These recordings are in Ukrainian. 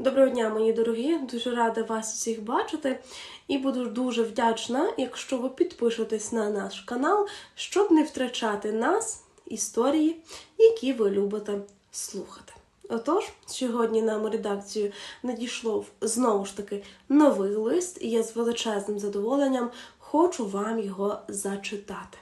Доброго дня, мої дорогі! Дуже рада вас всіх бачити і буду дуже вдячна, якщо ви підпишетесь на наш канал, щоб не втрачати нас, історії, які ви любите слухати. Отож, сьогодні нам редакцію надійшло знову ж таки новий лист, і я з величезним задоволенням хочу вам його зачитати.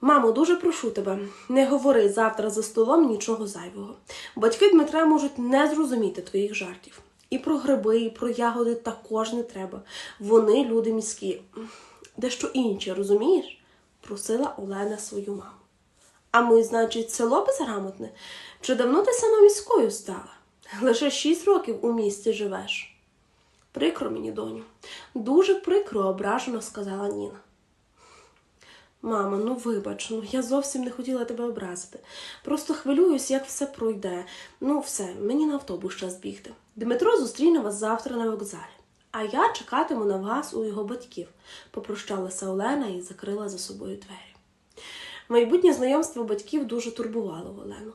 Мамо, дуже прошу тебе, не говори завтра за столом нічого зайвого. Батьки Дмитра можуть не зрозуміти твоїх жартів. І про гриби, і про ягоди також не треба. Вони люди міські. Дещо інші, розумієш? просила Олена свою маму. А ми, значить, село безграмотне? Чи давно ти сама міською стала? Лише шість років у місті живеш. Прикро мені, доню, дуже прикро, ображено сказала Ніна. Мама, ну вибач, ну я зовсім не хотіла тебе образити. Просто хвилююсь, як все пройде. Ну, все, мені на автобус час бігти. Дмитро зустріне вас завтра на вокзалі, а я чекатиму на вас у його батьків, попрощалася Олена і закрила за собою двері. Майбутнє знайомство батьків дуже турбувало Олену.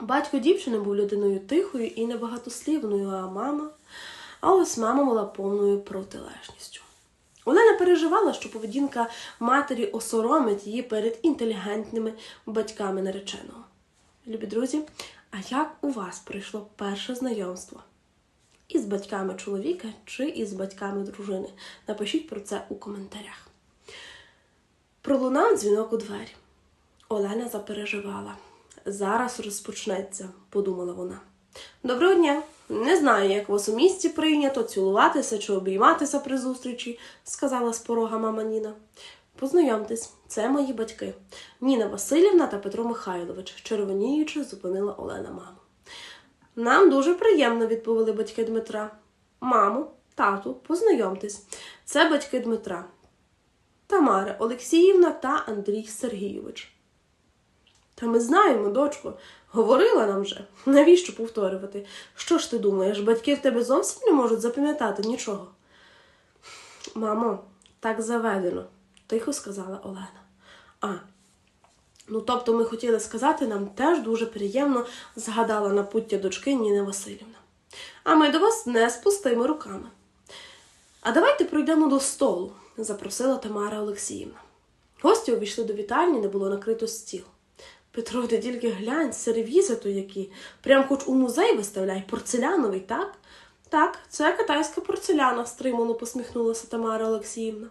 Батько дівчини був людиною тихою і небагатослівною, а мама, а ось мама була повною протилежністю. Олена переживала, що поведінка матері осоромить її перед інтелігентними батьками нареченого. Любі друзі, а як у вас прийшло перше знайомство? Із батьками чоловіка чи із батьками дружини? Напишіть про це у коментарях. Пролунав дзвінок у двері. Олена запереживала. Зараз розпочнеться, подумала вона. Доброго дня! Не знаю, як вас у місті прийнято цілуватися чи обійматися при зустрічі, сказала з порога мама Ніна. Познайомтесь, це мої батьки. Ніна Васильівна та Петро Михайлович, червоніючи, зупинила Олена маму. Нам дуже приємно, відповіли батьки Дмитра. Мамо, тату, познайомтесь. Це батьки Дмитра. Тамара Олексіївна та Андрій Сергійович. Та ми знаємо, дочко, говорила нам вже. Навіщо повторювати? Що ж ти думаєш, батьки в тебе зовсім не можуть запам'ятати нічого? Мамо, так заведено, тихо сказала Олена. А, ну тобто ми хотіли сказати, нам теж дуже приємно згадала напуття дочки Ніни Васильівна. А ми до вас не з пустими руками. А давайте пройдемо до столу, запросила Тамара Олексіївна. Гості увійшли до вітальні, де було накрито стіл. Петро, ти тільки глянь, сервізи то які. Прям хоч у музей виставляй, порцеляновий, так? Так, це китайська порцеляна, стримано посміхнулася Тамара Олексіївна.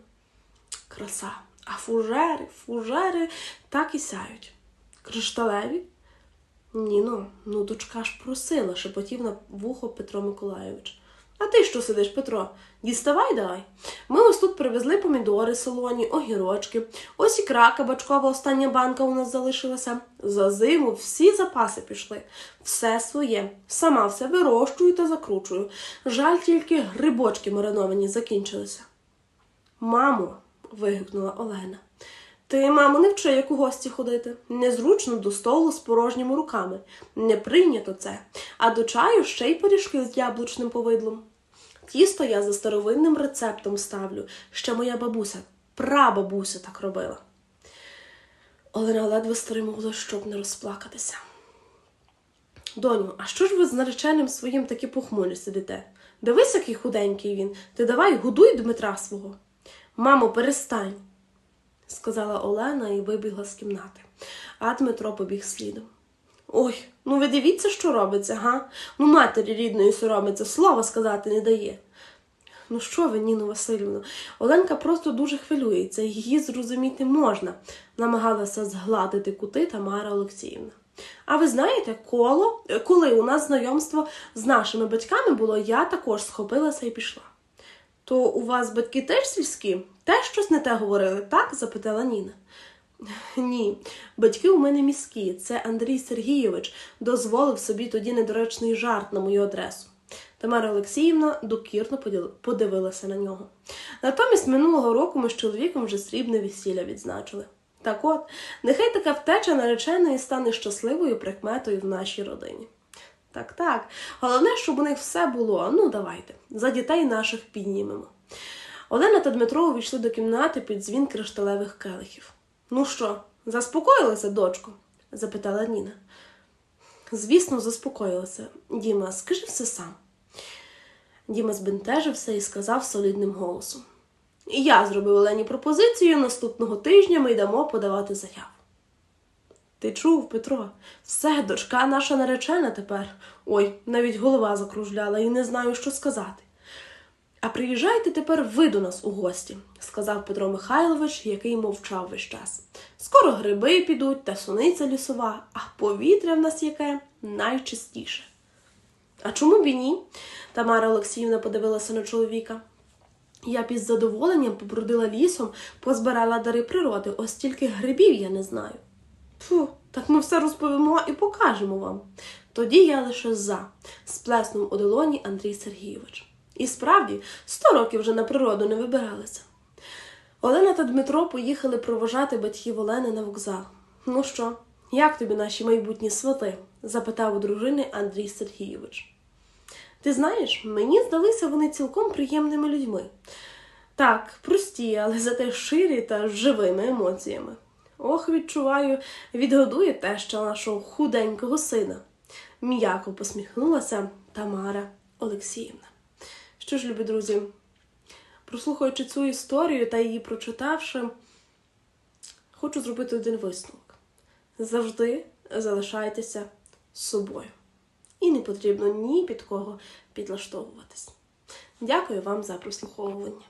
Краса. А фужери, фужери так і сяють. Кришталеві? Ні, ну, ну дочка ж просила, шепотів на вухо Петро Миколайович. А ти що сидиш, Петро? Діставай давай. Ми ось тут привезли помідори солоні, огірочки. Ось ікра кабачкова остання банка у нас залишилася. За зиму всі запаси пішли. Все своє. Сама все вирощую та закручую. Жаль, тільки грибочки мариновані закінчилися. Мамо, вигукнула Олена. Ти, мамо, не вчи, як у гості ходити. Незручно до столу з порожніми руками. Не прийнято це. А до чаю ще й пиріжки з яблучним повидлом. Тісто я за старовинним рецептом ставлю. Ще моя бабуся, прабабуся так робила. Олена ледве стримувала, щоб не розплакатися. Доню, а що ж ви з нареченим своїм таки похмурі сидите? Дивись, який худенький він. Ти давай годуй Дмитра свого. Мамо, перестань, сказала Олена і вибігла з кімнати, а Дмитро побіг слідом. Ой, ну ви дивіться, що робиться, га? Ну, матері рідної соромиться, слова сказати не дає. Ну що ви, Ніну Васильівну, Оленка просто дуже хвилюється, її зрозуміти можна, намагалася згладити кути Тамара Олексіївна. А ви знаєте, коло, коли у нас знайомство з нашими батьками було, я також схопилася і пішла. То у вас батьки теж сільські? Теж щось не те говорили, так? запитала Ніна. Ні, батьки у мене міські. Це Андрій Сергійович дозволив собі тоді недоречний жарт на мою адресу. Тамара Олексіївна докірно подивилася на нього. Натомість минулого року ми з чоловіком вже срібне весілля відзначили. Так от, нехай така втеча нареченої стане щасливою прикметою в нашій родині. Так, так. Головне, щоб у них все було. Ну, давайте, за дітей наших піднімемо. Олена та Дмитро увійшли до кімнати під дзвін кришталевих келихів. Ну що, заспокоїлася, дочко? запитала Ніна. Звісно, заспокоїлася. Діма, скажи все сам. Діма збентежився і сказав солідним голосом. Я зробив Олені пропозицію, наступного тижня ми йдемо подавати заяву. Ти чув, Петро? Все, дочка наша наречена тепер. Ой, навіть голова закружляла і не знаю, що сказати. А приїжджайте тепер ви до нас у гості, сказав Петро Михайлович, який мовчав весь час. Скоро гриби підуть та суниця лісова, а повітря в нас яке найчистіше. А чому б і ні? Тамара Олексіївна подивилася на чоловіка. Я із задоволенням побрудила лісом, позбирала дари природи, ось тільки грибів я не знаю. Фу, так ми все розповімо і покажемо вам. Тоді я лише за, сплеснув у долоні Андрій Сергійович. І справді, сто років вже на природу не вибиралися. Олена та Дмитро поїхали провожати батьків Олени на вокзал. Ну що, як тобі наші майбутні свати? запитав у дружини Андрій Сергійович. Ти знаєш, мені здалися вони цілком приємними людьми. Так, прості, але зате ширі та живими емоціями. Ох, відчуваю, відгодує теща нашого худенького сина. М'яко посміхнулася Тамара Олексіївна. Що ж, любі друзі, прослухаючи цю історію та її прочитавши, хочу зробити один висновок. Завжди залишайтеся собою. І не потрібно ні під кого підлаштовуватись. Дякую вам за прослуховування.